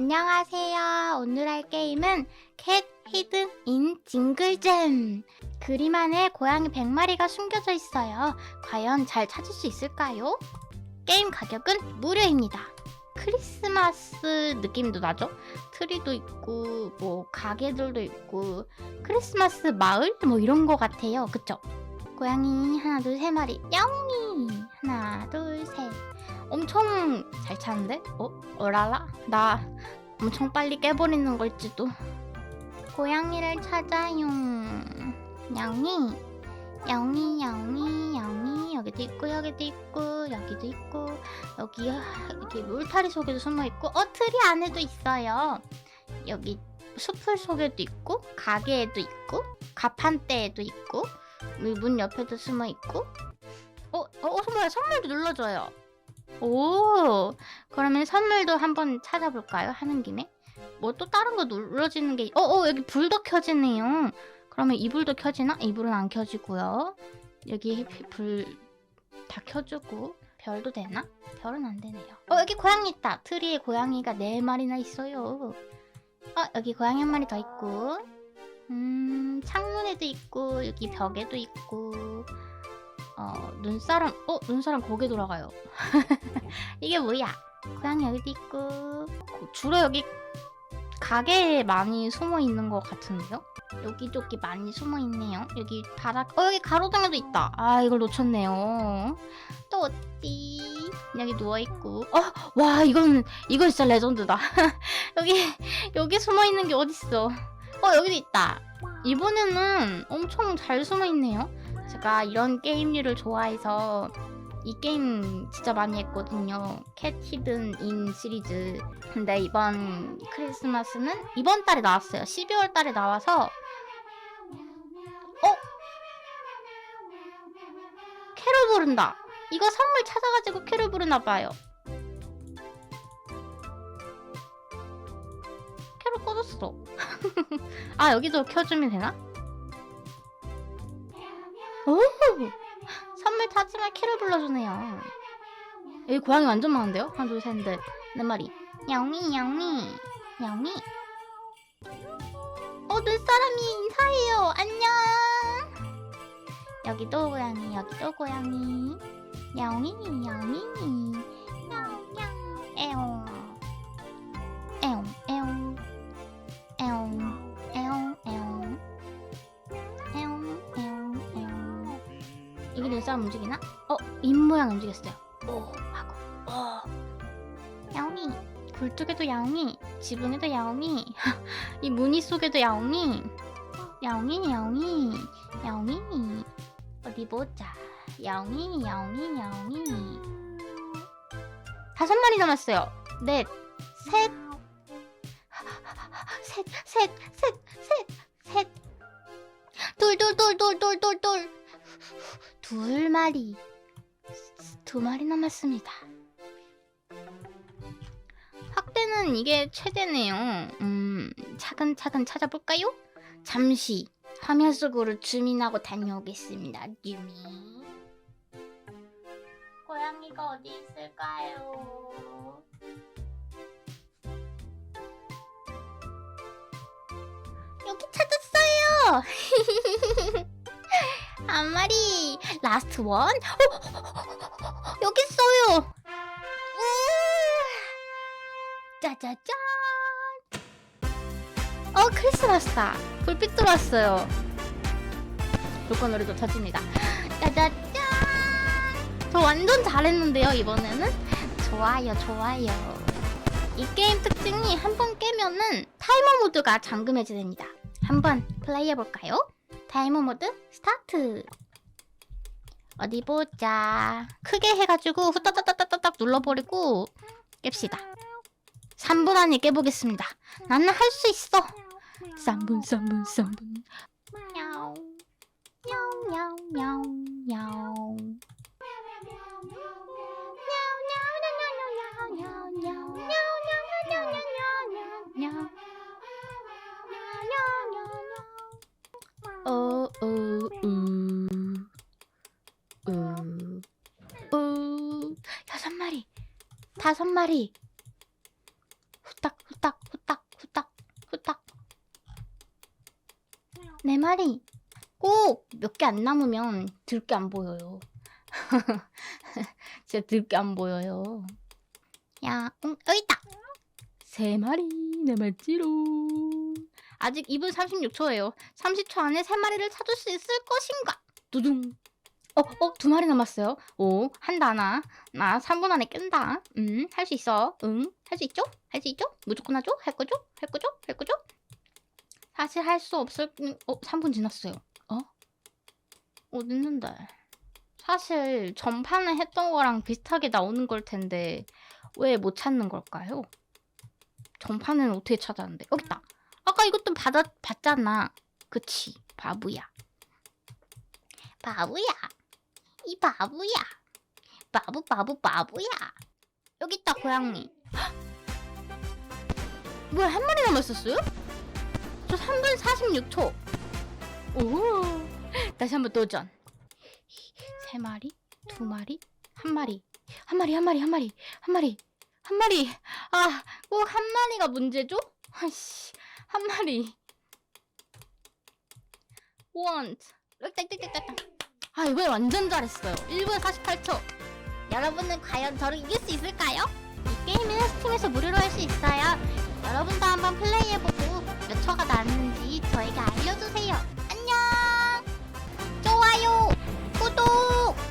안녕하세요. 오늘 할 게임은 캣 히든 인 징글잼. 그림 안에 고양이 100마리가 숨겨져 있어요. 과연 잘 찾을 수 있을까요? 게임 가격은 무료입니다. 크리스마스 느낌도 나죠? 트리도 있고 뭐 가게들도 있고 크리스마스 마을 뭐 이런 거 같아요. 그쵸? 고양이 하나 둘 세 마리 야옹이 엄청 잘 찾는데? 어? 어라라? 나 엄청 빨리 깨버리는 걸지도. 고양이를 찾아요. 양이. 양이 양이 양이. 여기도 있고 여기도 있고 여기도 있고. 여기 이렇게 물타리 속에도 숨어 있고. 어 트리 안에도 있어요. 여기 숲을 속에도 있고 가게에도 있고 가판대에도 있고 여기 문 옆에도 숨어 있고. 어, 어, 선물, 선물도 눌러줘요. 오, 그러면 선물도 한번 찾아볼까요? 하는 김에? 뭐 또 다른 거 눌러지는 게, 어, 어, 여기 불도 켜지네요. 그러면 이 불도 켜지나? 이 불은 안 켜지고요. 여기 불 다 켜주고, 별도 되나? 별은 안 되네요. 어, 여기 고양이 있다. 트리에 고양이가 네 마리나 있어요. 어, 여기 고양이 한 마리 더 있고, 음, 창문에도 있고, 여기 벽에도 있고, 어, 눈사람, 어, 눈사람 고개 돌아가요. 이게 뭐야? 고양이 여기도 있고, 고- 주로 여기 가게에 많이 숨어 있는 것 같은데요? 여기저기 많이 숨어 있네요. 여기 바닥, 어, 여기 가로등에도 있다. 아, 이걸 놓쳤네요. 또 어디? 여기 누워있고, 어, 와, 이건, 이건 진짜 레전드다. 여기, 여기 숨어 있는 게 어딨어. 어, 여기도 있다. 이번에는 엄청 잘 숨어 있네요. 제가 이런 게임류를 좋아해서 이 게임 진짜 많이 했거든요. 캣 히든 인 시리즈. 근데 이번 크리스마스는 이번 달에 나왔어요. 12월 달에 나와서 어? 캐롤 부른다. 이거 선물 찾아가지고 캐롤 부르나 봐요. 캐롤 꺼졌어. 아 여기도 켜주면 되나? 오! 선물 찾으면 캐롤 불러주네요. 여기 고양이 완전 많은데요? 하나, 둘, 셋, 넷, 네 마리. 야옹이, 야옹이, 야옹이. 어, 눈사람이 인사해요. 안녕. 여기도 고양이, 여기도 고양이. 야옹이, 야옹이. 야옹. 에옹, 눈사람 움직이나? 어, 입 모양 움직였어요. 오, 하고, 어. 야옹이. 굴뚝에도 야옹이. 지붕에도 야옹이. 이 무늬 속에도 야옹이. 야옹이, 야옹이. 야옹이. 어디 보자. 야옹이, 야옹이, 야옹이. 다섯 마리 남았어요. 넷, 셋, 셋, 셋, 셋, 셋, 셋. 둘, 둘, 둘, 둘, 둘, 둘, 둘. 둘 마리. 두 마리 남았습니다. 확대는 이게 최대네요. 음, 차근차근 찾아볼까요? 잠시 화면 속으로 주민하고 다녀오겠습니다. 유미. 고양이가 어디 있을까요? 여기 찾았어요. 한 마리 라스트 원. 어, 여기 있어요. 우! 짜자잔. 어 크리스마스다. 불빛 들어왔어요. 불꽃놀이도 터집니다. 짜자잔. 저 완전 잘했는데요 이번에는. 좋아요 좋아요. 이 게임 특징이 한 번 깨면은 타이머 모드가 잠금해지됩니다. 한번 플레이해 볼까요? 타이머 모드 스타트. 어디 보자. 크게 해가지고 후딱딱딱딱딱 눌러버리고 깹시다. 3분 안에 깨보겠습니다. 나는 할 수 있어. 3분, 3분, 3분. 야옹. 야옹, 야옹, 야옹, 야옹. 어, 어, 음, 음, 음, 여섯 마리, 다섯 마리, 후딱, 후딱, 후딱, 후딱, 후딱, 네 마리. 꼭 몇 개 안 남으면 들 게 안 보여요. 진짜 들 게 안 보여요. 야, 응, 여기 있다. 세 마리, 네 마리로. 아직 2분 36초예요. 30초 안에 세 마리를 찾을 수 있을 것인가? 두둥. 어, 어, 두 마리 남았어요. 오, 한다, 나. 나 3분 안에 깬다. 음, 할 수 있어. 응, 할수 있죠? 할 수 있죠? 무조건 하죠? 할 거죠? 할 거죠? 할 거죠? 사실 할 수 없을, 음, 어, 3분 지났어요. 어? 어딨는데? 사실 전판에 했던 거랑 비슷하게 나오는 걸 텐데 왜 못 찾는 걸까요? 전판은 어떻게 찾았는데? 여기 있다. 아까 이것도 받아, 봤잖아. 그치, 바보야. 바보야. 이 바보야. 바보, 바보, 바보야. 여기 있다, 고양이. 헉! 뭐야, 한 마리 남았었어요? 저 3분 46초. 오. 다시 한번 도전. 세 마리, 두 마리, 한 마리, 한 마리, 한 마리, 한 마리, 한 마리, 한 마리. 아, 꼭 한 마리가 문제죠? 아씨, 한 마리. want. 땡땡땡땡. 아, 이번에 완전 잘했어요. 1분 48초. 여러분은 과연 저를 이길 수 있을까요? 이 게임은 스팀에서 무료로 할 수 있어요. 여러분도 한번 플레이해보고 몇 초가 나는지 저에게 알려주세요. 안녕! 좋아요! 구독!